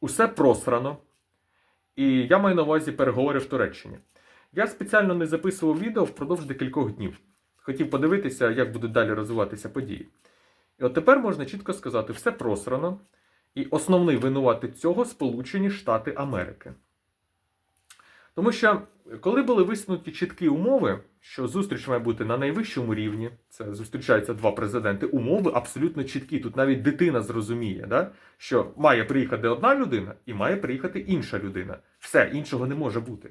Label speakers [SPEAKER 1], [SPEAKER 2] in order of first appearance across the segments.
[SPEAKER 1] усе просрано. І я маю на увазі переговори в Туреччині. Я спеціально не записував відео впродовж декількох днів. Хотів подивитися, як будуть далі розвиватися події. І от тепер можна чітко сказати, все просрано, і основний винуватець цього Сполучені Штати Америки. Тому що, коли були висунуті чіткі умови, що зустріч має бути на найвищому рівні, це зустрічаються два президенти, умови абсолютно чіткі. Тут навіть дитина зрозуміє, да? що має приїхати одна людина і має приїхати інша людина. Все, іншого не може бути.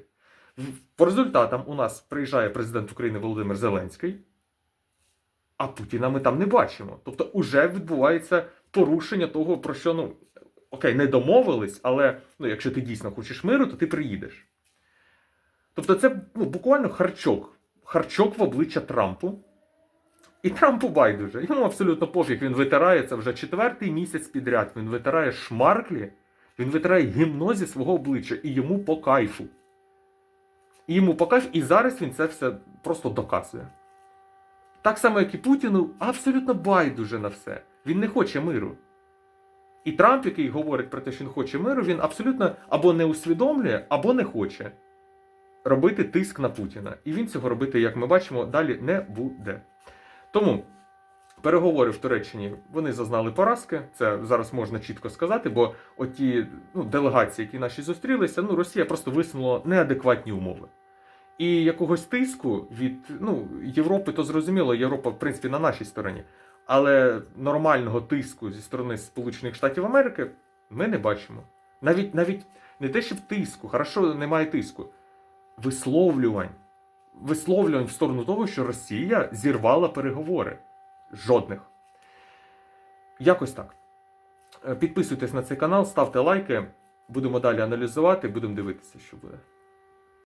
[SPEAKER 1] По результатам у нас приїжджає президент України Володимир Зеленський, а Путіна ми там не бачимо. Тобто, уже відбувається порушення того, про що ну окей, не домовились, але ну, якщо ти дійсно хочеш миру, то ти приїдеш. Тобто, це ну, буквально харчок. Харчок в обличчя Трампу. І Трампу байдуже. Йому абсолютно пофіг, він витирає це вже четвертий місяць підряд. Він витирає шмарклі, він витирає гімно зі свого обличчя, і йому по кайфу. І йому по кайфу, і зараз він це все просто доказує. Так само, як і Путіну, абсолютно байдуже на все. Він не хоче миру. І Трамп, який говорить про те, що він хоче миру, він абсолютно або не усвідомлює, або не хоче робити тиск на Путіна. І він цього робити, як ми бачимо, далі не буде. Тому переговори в Туреччині вони зазнали поразки. Це зараз можна чітко сказати, бо оті ну, делегації, які наші зустрілися, ну Росія просто висунула неадекватні умови. І якогось тиску від ну, Європи, то зрозуміло, Європа, в принципі, на нашій стороні. Але нормального тиску зі сторони Сполучених Штатів Америки ми не бачимо. Навіть навіть не те, щоб тиску, хорошо, немає тиску. Висловлювань. Висловлювань в сторону того, що Росія зірвала переговори. Жодних. Якось так. Е, Підписуйтесь на цей канал, ставте лайки. Будемо далі аналізувати, будемо дивитися, що буде.